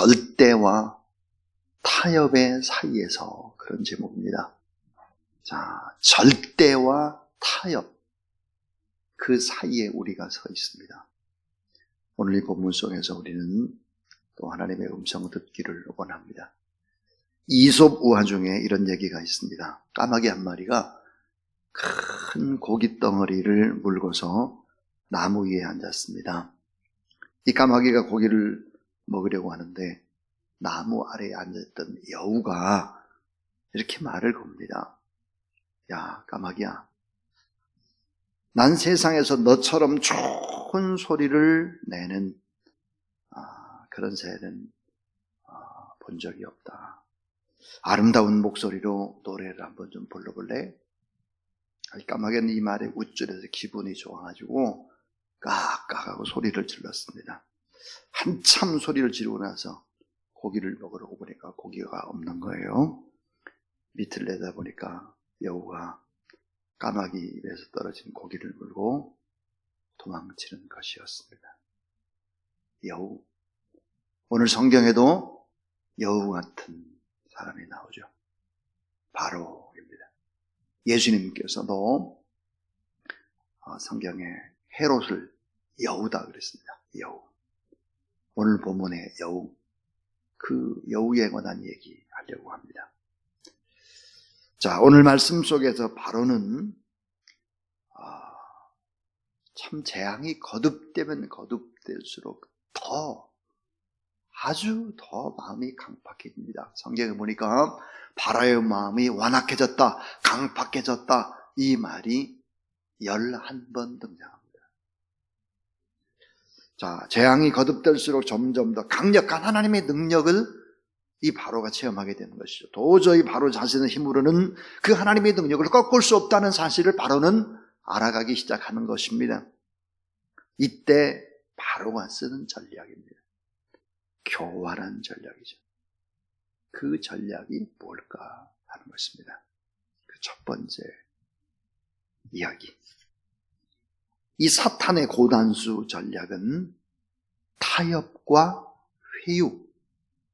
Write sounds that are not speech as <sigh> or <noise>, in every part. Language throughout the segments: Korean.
절대와 타협의 사이에서 그런 제목입니다. 자, 절대와 타협. 그 사이에 우리가 서 있습니다. 오늘 이 본문 속에서 우리는 또 하나님의 음성을 듣기를 원합니다. 이솝 우화 중에 이런 얘기가 있습니다. 까마귀 한 마리가 큰 고기 덩어리를 물고서 나무 위에 앉았습니다. 이 까마귀가 고기를 먹으려고 하는데 나무 아래에 앉았던 여우가 이렇게 말을 겁니다. 야, 까마귀야. 난 세상에서 너처럼 좋은 소리를 내는 아, 그런 새는 아, 본 적이 없다. 아름다운 목소리로 노래를 한번 좀 불러볼래? 까마귀는 이 말에 우쭐해서 기분이 좋아가지고 깍깍하고 소리를 질렀습니다. 한참 소리를 지르고 나서 고기를 먹으러 보니까 고기가 없는 거예요. 밑을 내다보니까 여우가 까마귀 입에서 떨어진 고기를 물고 도망치는 것이었습니다. 여우. 오늘 성경에도 여우 같은 사람이 나오죠. 바로입니다. 예수님께서도 어, 성경에 헤롯을 여우다 그랬습니다. 여우. 오늘 본문의 여우. 그 여우에 관한 얘기 하려고 합니다. 자, 오늘 말씀 속에서 바로는 아, 참 재앙이 거듭되면 거듭될수록 더 아주 더 마음이 강팍해집니다. 성경에 보니까 바로의 마음이 완악해졌다, 강팍해졌다 이 말이 11번 등장합니다. 자, 재앙이 거듭될수록 점점 더 강력한 하나님의 능력을 이 바로가 체험하게 되는 것이죠. 도저히 바로 자신의 힘으로는 그 하나님의 능력을 꺾을 수 없다는 사실을 바로는 알아가기 시작하는 것입니다. 이때 바로가 쓰는 전략입니다. 교활한 전략이죠. 그 전략이 뭘까 하는 것입니다. 그 첫 번째 이야기. 이 사탄의 고단수 전략은 타협과 회유,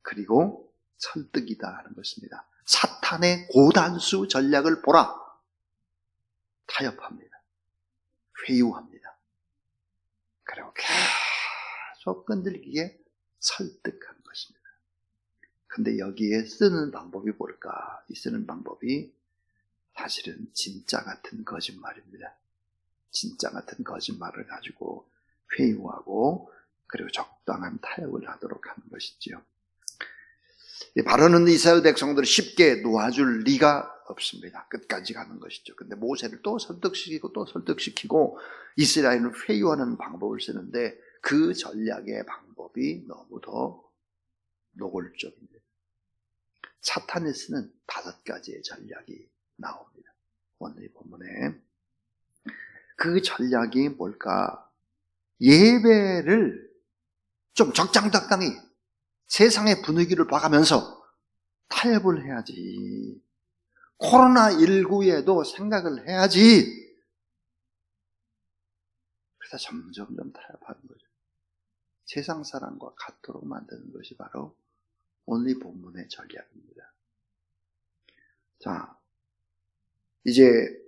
그리고 설득이다 하는 것입니다. 사탄의 고단수 전략을 보라. 타협합니다. 회유합니다. 그리고 계속 끈들기게 설득하는 것입니다. 근데 여기에 쓰는 방법이 뭘까? 이 쓰는 방법이 사실은 진짜 같은 거짓말입니다. 진짜 같은 거짓말을 가지고 회유하고 그리고 적당한 타협을 하도록 하는 것이지요. 바로는 이스라엘 백성들을 쉽게 놓아줄 리가 없습니다. 끝까지 가는 것이죠. 근데 모세를 또 설득시키고 또 설득시키고 이스라엘은 회유하는 방법을 쓰는데 그 전략의 방법이 너무도 노골적입니다. 사탄이 쓰는 다섯 가지의 전략이 나옵니다. 오늘 본문에 그 전략이 뭘까? 예배를 좀 적장적당히 세상의 분위기를 봐가면서 타협을 해야지. 코로나19에도 생각을 해야지. 그래서 점점점 타협하는 거죠. 세상 사람과 같도록 만드는 것이 바로 오늘 이 본문의 전략입니다. 자, 이제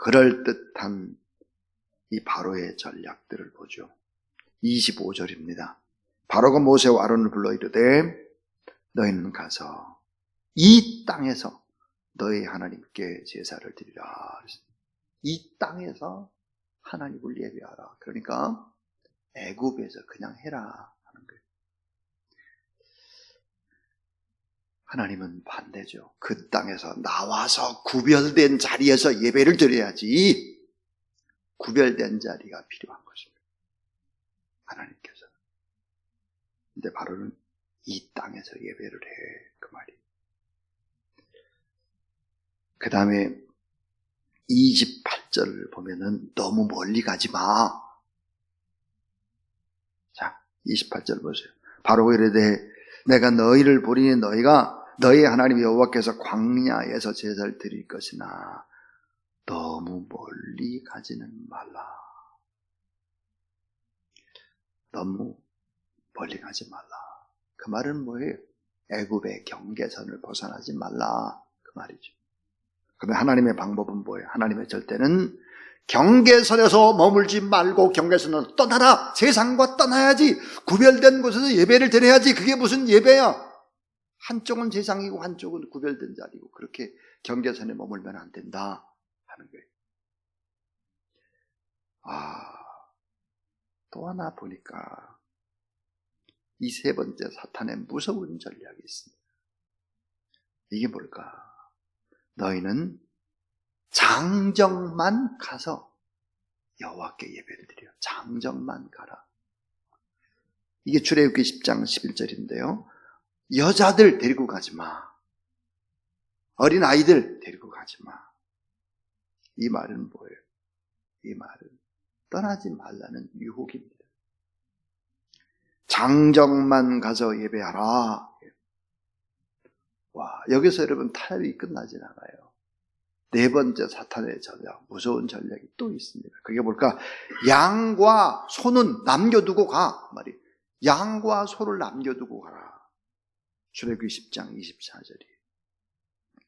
그럴듯한 이 바로의 전략들을 보죠. 25절입니다. 바로가 모세와 아론을 불러 이르되 너희는 가서 이 땅에서 너희 하나님께 제사를 드리라. 이 땅에서 하나님을 예배하라. 그러니까 애굽에서 그냥 해라 하나님은 반대죠. 그 땅에서 나와서 구별된 자리에서 예배를 드려야지. 구별된 자리가 필요한 것입니다. 하나님께서. 근데 바로는 이 땅에서 예배를 해. 그 말이. 그 다음에 28절을 보면은 너무 멀리 가지 마. 자, 28절 보세요. 바로 이르되 내가 너희를 보리니 너희가 너희 하나님 여호와께서 광야에서 제사를 드릴 것이나 너무 멀리 가지는 말라. 너무 멀리 가지 말라. 그 말은 뭐예요? 애굽의 경계선을 벗어나지 말라 그 말이죠. 그러면 하나님의 방법은 뭐예요? 하나님의 절대는 경계선에서 머물지 말고 경계선으로 떠나라. 세상과 떠나야지. 구별된 곳에서 예배를 드려야지. 그게 무슨 예배야? 한쪽은 세상이고 한쪽은 구별된 자리고 그렇게 경계선에 머물면 안 된다 하는 거예요. 아, 또 하나 보니까 이 세 번째 사탄의 무서운 전략이 있습니다. 이게 뭘까? 너희는 장정만 가서 여호와께 예배를 드려. 장정만 가라. 이게 출애굽기 10장 11절인데요. 여자들 데리고 가지 마. 어린 아이들 데리고 가지 마. 이 말은 뭐예요? 이 말은 떠나지 말라는 유혹입니다. 장정만 가서 예배하라. 와, 여기서 여러분 타협이 끝나진 않아요. 네 번째 사탄의 전략, 무서운 전략이 또 있습니다. 그게 뭘까? 양과 소는 남겨두고 가. 말이. 양과 소를 남겨두고 가라. 출애굽기 10장 24절이.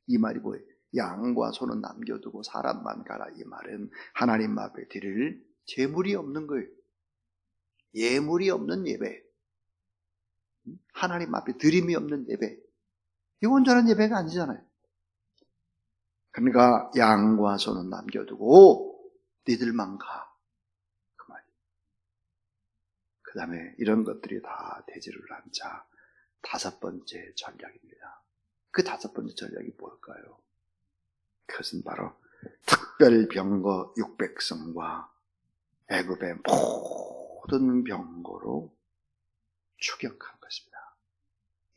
이 말이 뭐예요? 양과 소는 남겨두고 사람만 가라. 이 말은 하나님 앞에 드릴 재물이 없는 거예요. 예물이 없는 예배. 하나님 앞에 드림이 없는 예배. 이 온전한 예배가 아니잖아요. 그러니까 양과 소는 남겨두고 니들만 가. 그 말이에요. 그 다음에 이런 것들이 다 대지를 한 자, 다섯 번째 전략입니다. 그 다섯 번째 전략이 뭘까요? 그것은 바로 특별 병거 600성과 애굽의 모든 병거로 추격한 것입니다.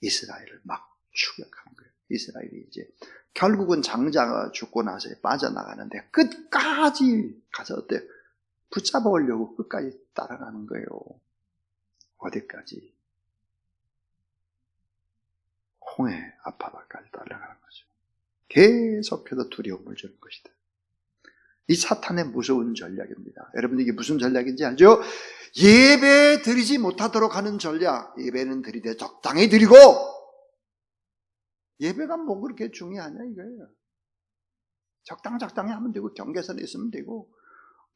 이스라엘을 막 추격한 거예요. 이스라엘이 이제 결국은 장자가 죽고 나서 빠져나가는데 끝까지 가서 어때 붙잡아 오려고 끝까지 따라가는 거예요. 어디까지? 홍해 앞바다까지 따라가는 거죠. 계속해서 두려움을 주는 것이다. 이 사탄의 무서운 전략입니다. 여러분 이게 무슨 전략인지 알죠? 예배 드리지 못하도록 하는 전략. 예배는 드리되 적당히 드리고 예배가 뭐 그렇게 중요하냐 이거예요. 적당 적당히 하면 되고 경계선에 있으면 되고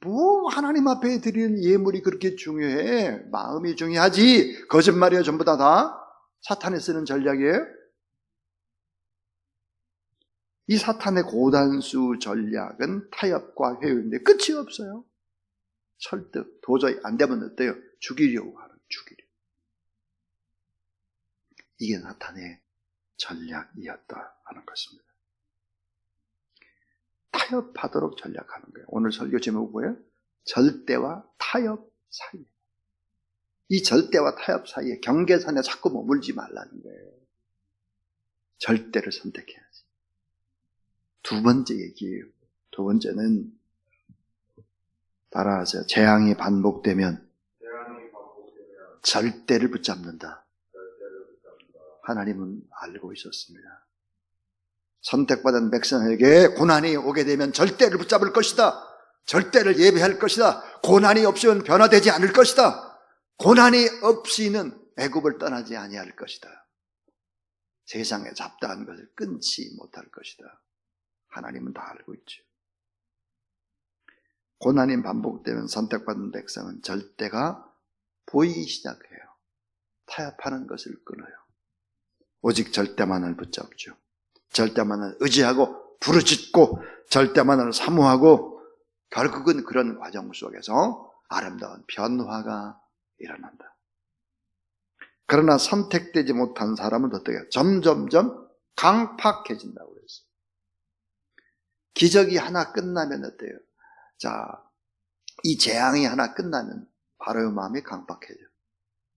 뭐 하나님 앞에 드리는 예물이 그렇게 중요해? 마음이 중요하지. 거짓말이야 전부 다 다. 사탄이 쓰는 전략이에요. 이 사탄의 고단수 전략은 타협과 회유인데 끝이 없어요. 설득, 도저히 안 되면 어때요? 죽이려고 하는, 죽이려. 이게 사탄의 전략이었다 하는 것입니다. 타협하도록 전략하는 거예요. 오늘 설교 제목이 뭐예요? 절대와 타협 사이. 이 절대와 타협 사이에 경계선에 자꾸 머물지 말라는 거예요. 절대를 선택해야지. 두 번째 얘기예요. 두 번째는 따라하세요. 재앙이 반복되면 절대를 붙잡는다. 하나님은 알고 있었습니다. 선택받은 백성에게 고난이 오게 되면 절대를 붙잡을 것이다. 절대를 예배할 것이다. 고난이 없으면 변화되지 않을 것이다. 고난이 없이는 애굽을 떠나지 아니할 것이다. 세상에 잡다한 것을 끊지 못할 것이다. 하나님은 다 알고 있죠. 고난이 반복되면 선택받은 백성은 절대가 보이기 시작해요. 타협하는 것을 끊어요. 오직 절대만을 붙잡죠. 절대만을 의지하고 부르짖고 절대만을 사모하고 결국은 그런 과정 속에서 아름다운 변화가 일어난다. 그러나 선택되지 못한 사람은 어떻게 해요? 점점점 강팍해진다고 그랬어요. 기적이 하나 끝나면 어때요? 자, 이 재앙이 하나 끝나면 바로 마음이 강팍해져.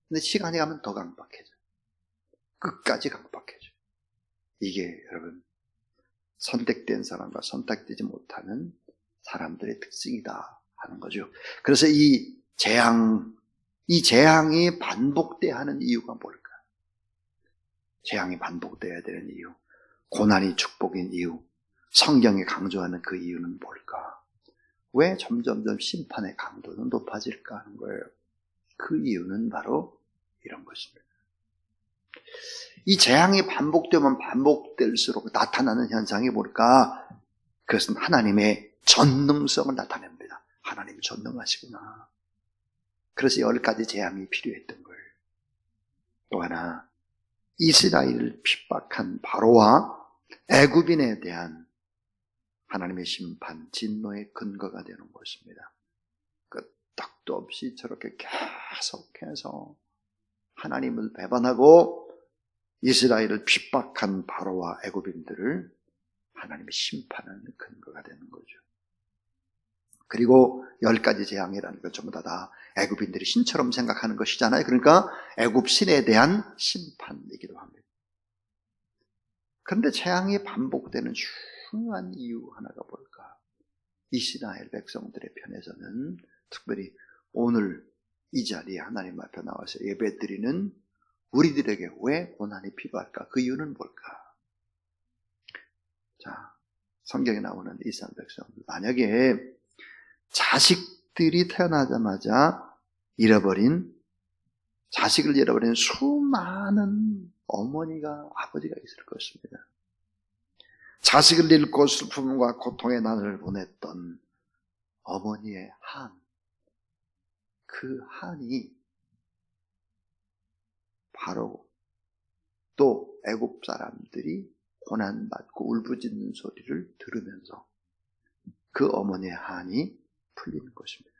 근데 시간이 가면 더 강팍해져. 끝까지 강박해줘. 이게 여러분 선택된 사람과 선택되지 못하는 사람들의 특징이다 하는 거죠. 그래서 이 재앙, 이 재앙이 반복돼야 하는 이유가 뭘까? 재앙이 반복돼야 되는 이유, 고난이 축복인 이유, 성경이 강조하는 그 이유는 뭘까? 왜 점점점 심판의 강도는 높아질까 하는 거예요. 그 이유는 바로 이런 것입니다. 이 재앙이 반복되면 반복될수록 나타나는 현상이 뭘까? 그것은 하나님의 전능성을 나타냅니다. 하나님 전능하시구나. 그래서 열 가지 재앙이 필요했던 거예요. 또 하나, 이스라엘을 핍박한 바로와 애굽인에 대한 하나님의 심판, 진노의 근거가 되는 것입니다. 끄떡도 없이 저렇게 계속해서 하나님을 배반하고 이스라엘을 핍박한 바로와 애굽인들을 하나님이 심판하는 근거가 되는 거죠. 그리고 열 가지 재앙이라는 것 전부 다, 다 애굽인들이 신처럼 생각하는 것이잖아요. 그러니까 애굽 신에 대한 심판이기도 합니다. 그런데 재앙이 반복되는 중요한 이유 하나가 뭘까? 이스라엘 백성들의 편에서는 특별히 오늘 이 자리에 하나님 앞에 나와서 예배 드리는 우리들에게 왜 고난이 필요할까? 그 이유는 뭘까? 자, 성경에 나오는 이스라엘 백성들. 만약에 자식들이 태어나자마자 잃어버린, 자식을 잃어버린 수많은 어머니가, 아버지가 있을 것입니다. 자식을 잃고 슬픔과 고통의 날을 보냈던 어머니의 한, 그 한이 바로 또 애굽 사람들이 고난받고 울부짖는 소리를 들으면서 그 어머니의 한이 풀리는 것입니다.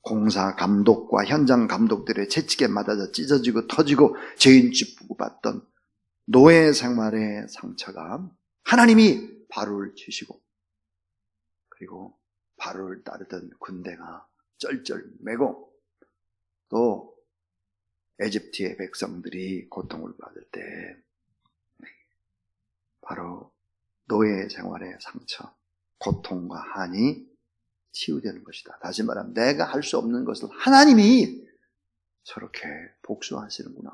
공사 감독과 현장 감독들의 채찍에 맞아서 찢어지고 터지고 죄인 쥐부고 받던 노예 생활의 상처가 하나님이 바로를 치시고 그리고 바로를 따르던 군대가 쩔쩔매고 또 에집트의 백성들이 고통을 받을 때 바로 노예 생활의 상처, 고통과 한이 치유되는 것이다. 다시 말하면 내가 할 수 없는 것을 하나님이 저렇게 복수하시는구나.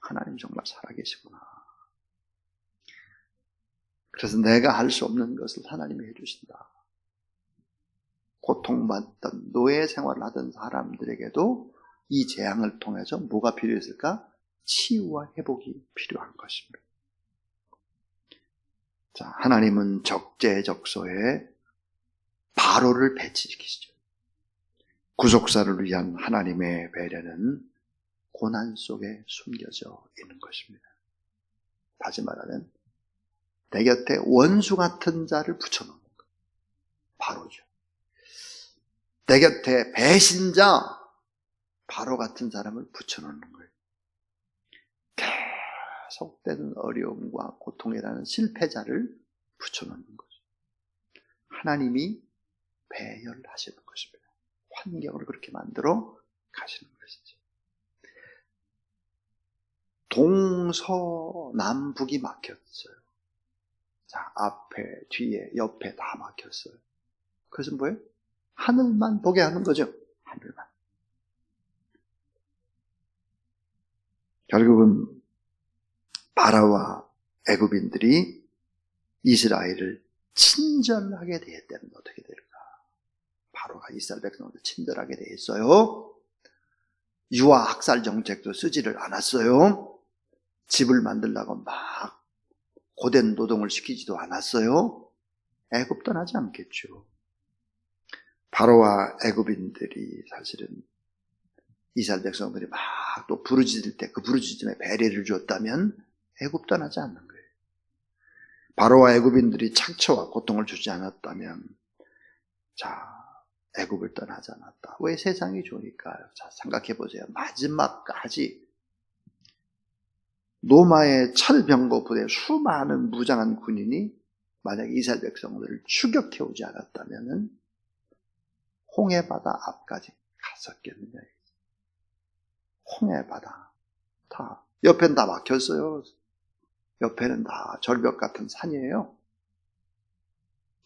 하나님 정말 살아계시구나. 그래서 내가 할 수 없는 것을 하나님이 해주신다. 고통받던 노예 생활을 하던 사람들에게도 이 재앙을 통해서 뭐가 필요했을까? 치유와 회복이 필요한 것입니다. 자, 하나님은 적재적소에 바로를 배치시키시죠. 구속사를 위한 하나님의 배려는 고난 속에 숨겨져 있는 것입니다. 다시 말하면 내 곁에 원수 같은 자를 붙여놓는 것. 바로죠. 내 곁에 배신자, 바로 같은 사람을 붙여놓는 거예요. 계속되는 어려움과 고통이라는 실패자를 붙여놓는 거죠. 하나님이 배열하시는 것입니다. 환경을 그렇게 만들어 가시는 것이죠. 동서남북이 막혔어요. 자, 앞에, 뒤에, 옆에 다 막혔어요. 그것은 뭐예요? 하늘만 보게 하는 거죠. 하늘만. 결국은 바라와 애굽인들이 이스라엘을 친절하게 대했다면 어떻게 될까? 바로가 이스라엘 백성들 친절하게 대했어요. 유아 학살 정책도 쓰지를 않았어요. 집을 만들라고 막 고된 노동을 시키지도 않았어요. 애굽 떠나지 않겠죠. 바로와 애굽인들이 사실은 이스라엘 백성들이 막 또 부르짖을 때 그 부르짖음에 배려를 줬다면 애굽 떠나지 않는 거예요. 바로와 애굽인들이 착처와 고통을 주지 않았다면 자 애굽을 떠나지 않았다. 왜 세상이 좋으니까요? 자 생각해 보세요. 마지막까지 로마의 철병거 부대 수많은 무장한 군인이 만약 이스라엘 백성들을 추격해 오지 않았다면 홍해 바다 앞까지 갔었겠느냐. 홍해 바다. 다. 옆엔 다 막혔어요. 옆에는 다 절벽 같은 산이에요.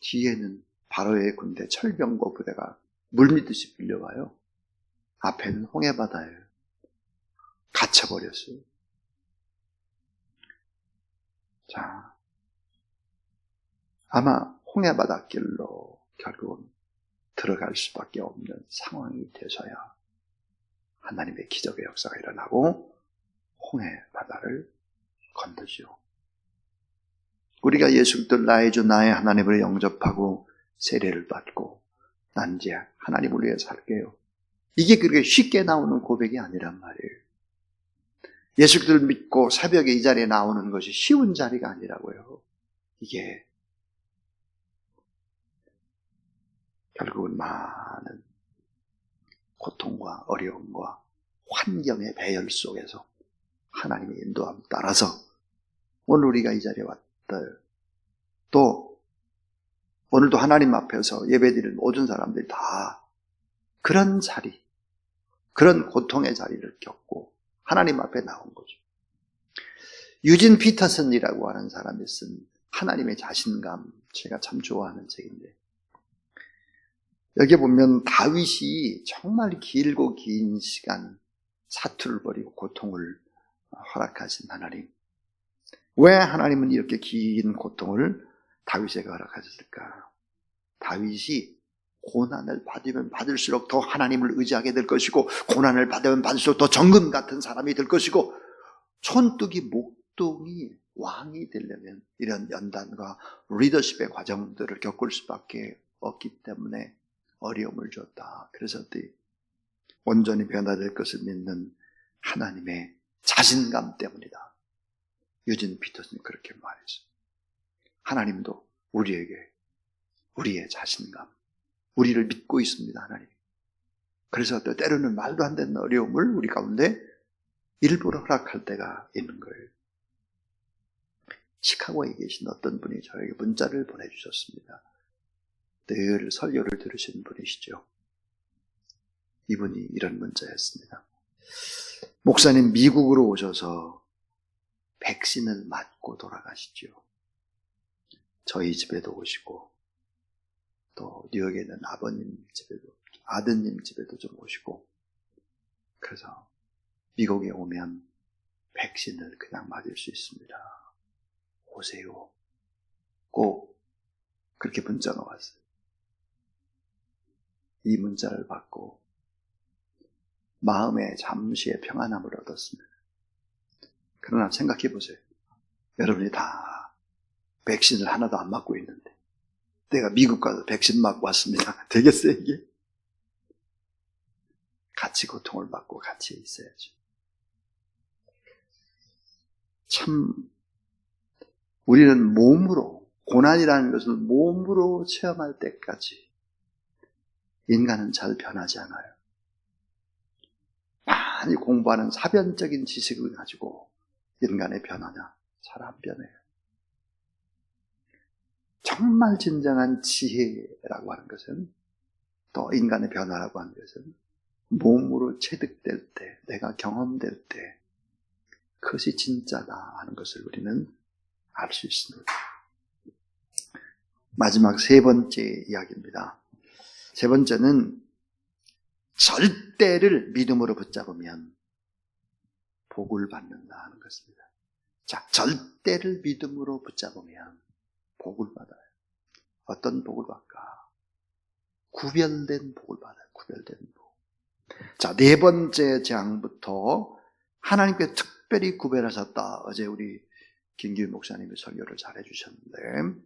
뒤에는 바로의 군대 철병거 부대가 물밀듯이 밀려와요. 앞에는 홍해바다예요. 갇혀버렸어요. 자, 아마 홍해바다 길로 결국은 들어갈 수밖에 없는 상황이 되셔야 하나님의 기적의 역사가 일어나고 홍해 바다를 건너죠. 우리가 예수 그리스도 나의 주 나의 하나님을 영접하고 세례를 받고 난 이제 하나님을 위해 살게요. 이게 그렇게 쉽게 나오는 고백이 아니란 말이에요. 예수 그리스도를 믿고 새벽에 이 자리에 나오는 것이 쉬운 자리가 아니라고요. 이게 결국은 많은 고통과 어려움과 환경의 배열 속에서 하나님의 인도함 따라서 오늘 우리가 이 자리에 왔다. 또 오늘도 하나님 앞에서 예배드릴 모든 사람들이 다 그런 자리, 그런 고통의 자리를 겪고 하나님 앞에 나온 거죠. 유진 피터슨이라고 하는 사람이 쓴 하나님의 자신감, 제가 참 좋아하는 책인데 여기 보면 다윗이 정말 길고 긴 시간 사투를 벌이고 고통을 허락하신 하나님. 왜 하나님은 이렇게 긴 고통을 다윗에게 허락하셨을까? 다윗이 고난을 받으면 받을수록 더 하나님을 의지하게 될 것이고 고난을 받으면 받을수록 더 정금 같은 사람이 될 것이고 촌뚝이 목동이 왕이 되려면 이런 연단과 리더십의 과정들을 겪을 수밖에 없기 때문에 어려움을 줬다. 그래서 온전히 변화될 것을 믿는 하나님의 자신감 때문이다. 유진 피터슨이 그렇게 말했어요. 하나님도 우리에게 우리의 자신감, 우리를 믿고 있습니다, 하나님. 그래서 또 때로는 말도 안 되는 어려움을 우리 가운데 일부러 허락할 때가 있는 거예요. 시카고에 계신 어떤 분이 저에게 문자를 보내주셨습니다. 늘 설교를 들으신 분이시죠. 이분이 이런 문자였습니다. 목사님 미국으로 오셔서 백신을 맞고 돌아가시죠. 저희 집에도 오시고 또 뉴욕에 있는 아버님 집에도 아드님 집에도 좀 오시고 그래서 미국에 오면 백신을 그냥 맞을 수 있습니다. 오세요. 꼭 그렇게 문자가 왔어요. 이 문자를 받고 마음에 잠시의 평안함을 얻었습니다. 그러나 생각해 보세요. 여러분이 다 백신을 하나도 안 맞고 있는데 내가 미국 가서 백신 맞고 왔습니다. <laughs> 되겠어요 이게? 같이 고통을 받고 같이 있어야죠. 참 우리는 몸으로 고난이라는 것을 몸으로 체험할 때까지 인간은 잘 변하지 않아요. 많이 공부하는 사변적인 지식을 가지고 인간의 변화냐? 잘 안 변해요. 정말 진정한 지혜라고 하는 것은 또 인간의 변화라고 하는 것은 몸으로 체득될 때, 내가 경험될 때 그것이 진짜다 하는 것을 우리는 알 수 있습니다. 마지막 세 번째 이야기입니다. 세 번째는 절대를 믿음으로 붙잡으면 복을 받는다 하는 것입니다. 자, 절대를 믿음으로 붙잡으면 복을 받아요. 어떤 복을 받까? 구별된 복을 받아요. 구별된 복. 자, 네 번째 장부터 하나님께 특별히 구별하셨다. 어제 우리 김규 목사님이 설교를 잘 해주셨는데,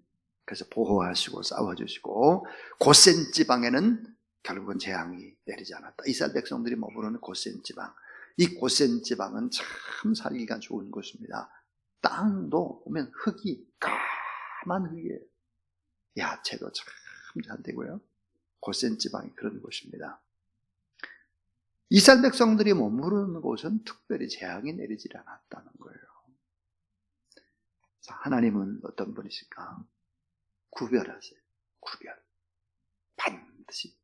그래서 보호하시고 싸워주시고, 고센 지방에는 결국은 재앙이 내리지 않았다. 이스라엘 백성들이 머무르는 고센 지방. 이 고센 지방은 참 살기가 좋은 곳입니다. 땅도 보면 흙이 까 만 흙이에요. 야채도 참 잘 되고요. 고센 지방이 그런 곳입니다. 이스라엘 백성들이 머무르는 곳은 특별히 재앙이 내리지 않았다는 거예요. 자, 하나님은 어떤 분이실까? 구별하세요. 구별. 반드시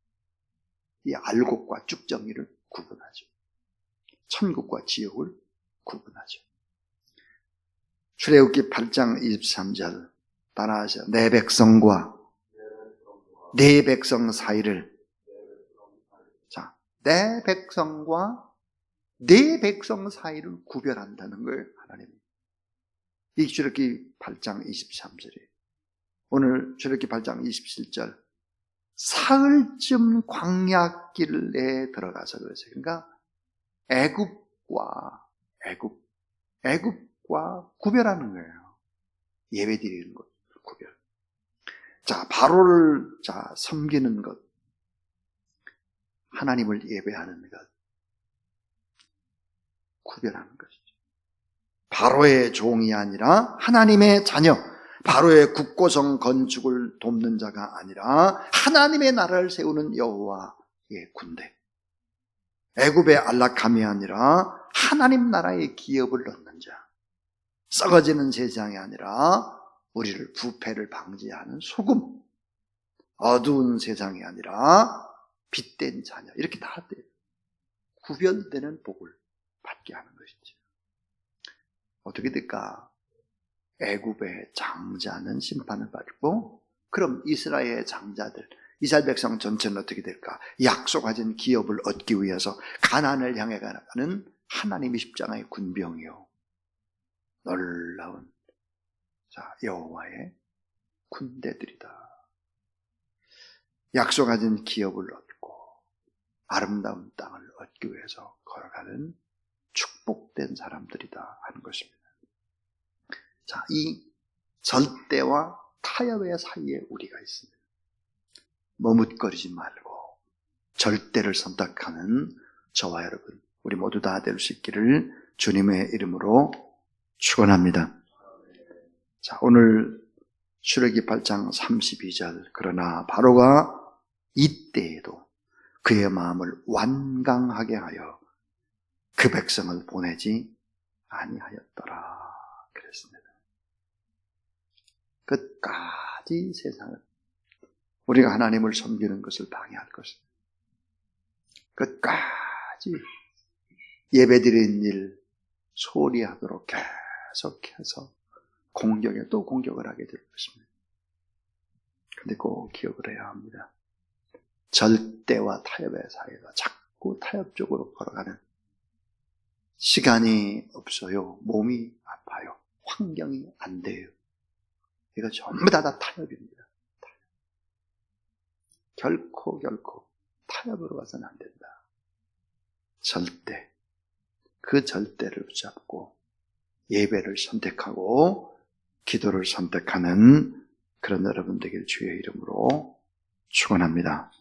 이 알곡과 쭉정이를 구분하죠. 천국과 지옥을 구분하죠. 출애굽기 8장 23절 따라하세요. 내 백성과 내 백성 사이를 자, 내 백성과 내 백성 사이를 구별한다는 거예요, 하나님. 이 출애굽기 8장 23절에 오늘 출애굽기 8장 27절 사흘쯤 광야길에 들어가서 그러세요. 그러니까 애굽과 애굽 애굽과 구별하는 거예요. 예배 드리는 것, 구별. 자, 바로를 자 섬기는 것, 하나님을 예배하는 것, 구별하는 것이죠. 바로의 종이 아니라 하나님의 자녀, 바로의 국고성 건축을 돕는 자가 아니라 하나님의 나라를 세우는 여호와의 군대. 애굽의 안락함이 아니라 하나님 나라의 기업을 넣는 자. 썩어지는 세상이 아니라 우리를 부패를 방지하는 소금. 어두운 세상이 아니라 빛된 자녀. 이렇게 다 돼요. 구별되는 복을 받게 하는 것이죠. 어떻게 될까? 애굽의 장자는 심판을 받고 그럼 이스라엘의 장자들 이스라엘 백성 전체는 어떻게 될까? 약속하신 기업을 얻기 위해서 가난을 향해 가는 하나님의 십자가의 군병이요. 놀라운 자 여호와의 군대들이다. 약속하신 기업을 얻고 아름다운 땅을 얻기 위해서 걸어가는 축복된 사람들이다 하는 것입니다. 자, 이 절대와 타협의 사이에 우리가 있습니다. 머뭇거리지 말고 절대를 선택하는 저와 여러분, 우리 모두 다 될 수 있기를 주님의 이름으로 축원합니다. 자, 오늘 출애기 8장 32절 그러나 바로가 이때에도 그의 마음을 완강하게 하여 그 백성을 보내지 아니하였더라 그랬습니다. 끝까지 세상을 우리가 하나님을 섬기는 것을 방해할 것입니다. 끝까지 예배드리는 일 소홀히 하도록 계속해서 공격에 또 공격을 하게 될 것입니다. 근데 꼭 기억을 해야 합니다. 절대와 타협의 사이가 자꾸 타협 쪽으로 걸어가는 시간이 없어요. 몸이 아파요. 환경이 안 돼요. 이거 전부 다, 다 타협입니다. 타협. 결코 결코 타협으로 가서는 안 된다. 절대 그 절대를 붙잡고 예배를 선택하고 기도를 선택하는 그런 여러분 되길 주의 이름으로 축원합니다.